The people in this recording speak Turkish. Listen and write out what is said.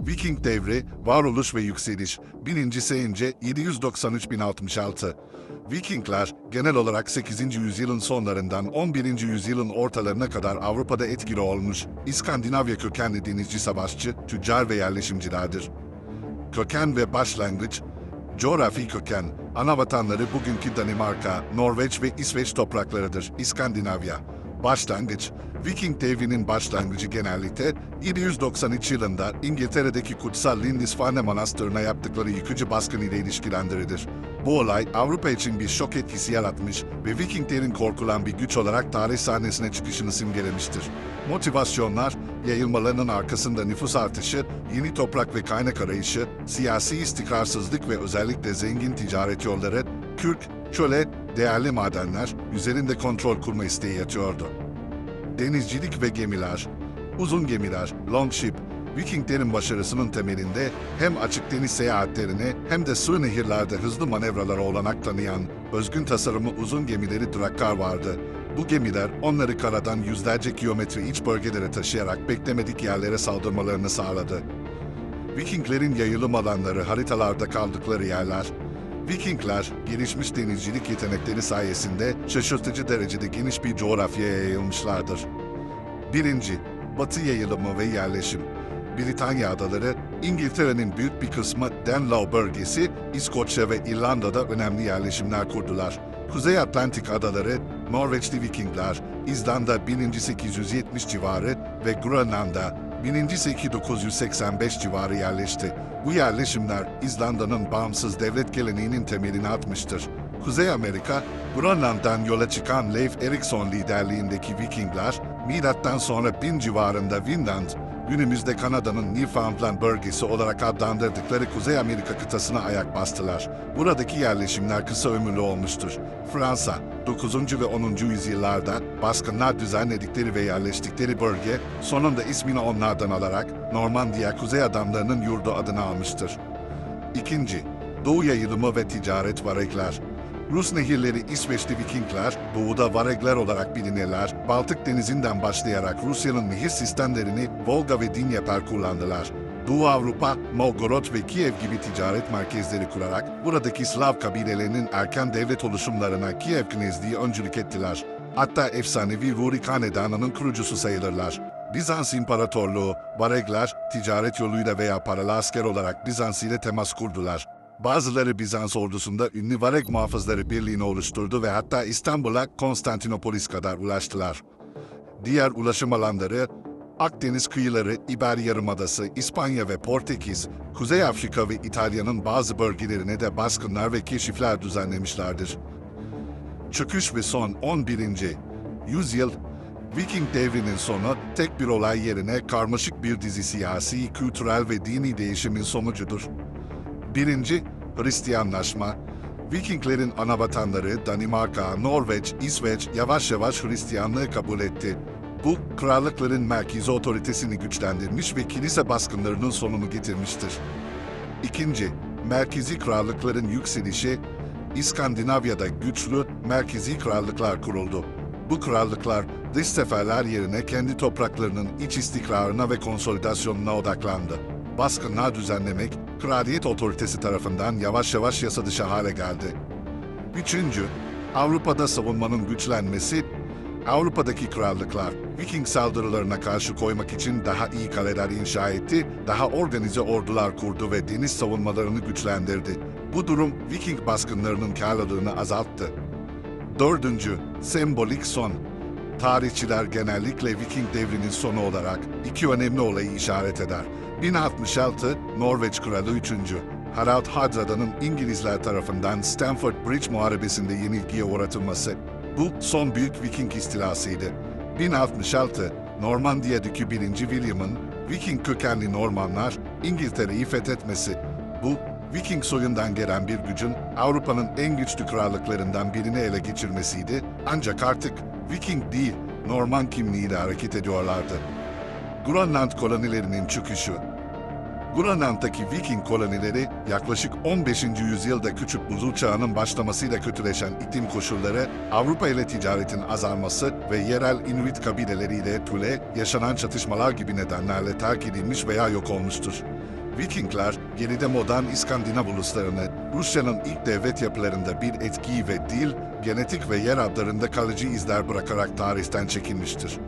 Viking devri, varoluş ve yükseliş. 1. Seyince 793-1066. Vikingler genel olarak 8. yüzyılın sonlarından 11. yüzyılın ortalarına kadar Avrupa'da etkili olmuş, İskandinavya kökenli denizci savaşçı, tüccar ve yerleşimcilerdir. Köken ve başlangıç, coğrafi köken, ana vatanları bugünkü Danimarka, Norveç ve İsveç topraklarıdır, İskandinavya. Başlangıç, Viking devrinin başlangıcı genellikle 793 yılında İngiltere'deki kutsal Lindisfarne Manastırı'na yaptıkları yıkıcı baskın ile ilişkilendirilir. Bu olay Avrupa için bir şok etkisi yaratmış ve Vikinglerin korkulan bir güç olarak tarih sahnesine çıkışını simgelemiştir. Motivasyonlar, yayılmalarının arkasında nüfus artışı, yeni toprak ve kaynak arayışı, siyasi istikrarsızlık ve özellikle zengin ticaret yolları, kürk, çöle, değerli madenler üzerinde kontrol kurma isteği yatıyordu. Denizcilik ve gemiler, uzun gemiler, longship, Vikinglerin başarısının temelinde hem açık deniz seyahatlerine hem de sığ nehirlerde hızlı manevralara olanak tanıyan özgün tasarımı uzun gemileri drakkar vardı. Bu gemiler onları karadan yüzlerce kilometre iç bölgelere taşıyarak beklemedik yerlere saldırmalarını sağladı. Vikinglerin yayılım alanları haritalarda kaldıkları yerler, Vikingler gelişmiş denizcilik yetenekleri sayesinde şaşırtıcı derecede geniş bir coğrafyaya yayılmışlardır. Birinci, Batı yayılımı ve yerleşim. Britanya adaları, İngiltere'nin büyük bir kısmı Danelaw bölgesi, İskoçya ve İrlanda'da önemli yerleşimler kurdular. Kuzey Atlantik adaları, Norveçli Vikingler, İzlanda 1870 civarı ve Grönland'a 1985 civarı yerleşti. Bu yerleşimler İzlanda'nın bağımsız devlet geleneğinin temelini atmıştır. Kuzey Amerika, Grönland'dan yola çıkan Leif Erikson liderliğindeki Vikingler, milattan sonra 1000 civarında Vinland, günümüzde Kanada'nın Newfoundland bölgesi olarak adlandırdıkları Kuzey Amerika kıtasına ayak bastılar. Buradaki yerleşimler kısa ömürlü olmuştur. Fransa, 9. ve 10. yüzyıllarda baskınlar düzenledikleri ve yerleştikleri bölge, sonunda ismini onlardan alarak Normandiya Kuzey Adamlarının yurdu adını almıştır. İkinci, Doğu yayılımı ve ticaret varekler. Rus nehirleri İsveçli Vikingler, doğuda varegler olarak bilinirler, Baltık denizinden başlayarak Rusya'nın nehir sistemlerini Volga ve Dnieper kullandılar. Doğu Avrupa, Novgorod ve Kiev gibi ticaret merkezleri kurarak buradaki Slav kabilelerinin erken devlet oluşumlarına Kiev Knezliği öncülük ettiler. Hatta efsanevi Rurik Hanedanı'nın kurucusu sayılırlar. Bizans İmparatorluğu, Varegler, ticaret yoluyla veya paralı asker olarak Bizans ile temas kurdular. Bazıları Bizans ordusunda ünlü Vareg muhafızları birliğini oluşturdu ve hatta İstanbul'a Konstantinopolis kadar ulaştılar. Diğer ulaşım alanları Akdeniz kıyıları, İber Yarımadası, İspanya ve Portekiz, Kuzey Afrika ve İtalya'nın bazı bölgelerine de baskınlar ve keşifler düzenlemişlerdir. Çöküş ve son 11. yüzyıl Viking devrinin sonu tek bir olay yerine karmaşık bir dizi siyasi, kültürel ve dini değişimin sonucudur. Birinci, Hristiyanlaşma. Vikinglerin ana vatanları Danimarka, Norveç, İsveç yavaş yavaş Hristiyanlığı kabul etti. Bu, krallıkların merkezi otoritesini güçlendirmiş ve kilise baskınlarının sonunu getirmiştir. İkinci, merkezi krallıkların yükselişi, İskandinavya'da güçlü merkezi krallıklar kuruldu. Bu krallıklar dış seferler yerine kendi topraklarının iç istikrarına ve konsolidasyonuna odaklandı. Baskınlar düzenlemek, kraliyet otoritesi tarafından yavaş yavaş yasa dışı hale geldi. Üçüncü, Avrupa'da savunmanın güçlenmesi, Avrupa'daki krallıklar Viking saldırılarına karşı koymak için daha iyi kaleler inşa etti, daha organize ordular kurdu ve deniz savunmalarını güçlendirdi. Bu durum Viking baskınlarının karlılığını azalttı. Dördüncü, sembolik son. Tarihçiler genellikle Viking devrinin sonu olarak iki önemli olayı işaret eder. 1066 Norveç Kralı 3. Harald Hardrada'nın İngilizler tarafından Stamford Bridge Muharebesi'nde yenilgiye uğratılması. Bu son büyük Viking istilasıydı. 1066 Normandiya'daki 1. William'ın Viking kökenli Normanlar İngiltere'yi fethetmesi. Bu Viking soyundan gelen bir gücün Avrupa'nın en güçlü krallıklarından birini ele geçirmesiydi. Ancak artık Viking değil, Norman kimliğiyle hareket ediyorlardı. Grönland kolonilerinin çöküşü Grönland'daki Viking kolonileri yaklaşık 15. yüzyılda küçük buzul çağının başlamasıyla kötüleşen iklim koşulları, Avrupa ile ticaretin azalması ve yerel Inuit kabileleriyle Tule yaşanan çatışmalar gibi nedenlerle terk edilmiş veya yok olmuştur. Vikingler geride modern İskandinav uluslarını, Rusya'nın ilk devlet yapılarında bir etki ve dil, genetik ve yer adlarında kalıcı izler bırakarak tarihten çekilmiştir.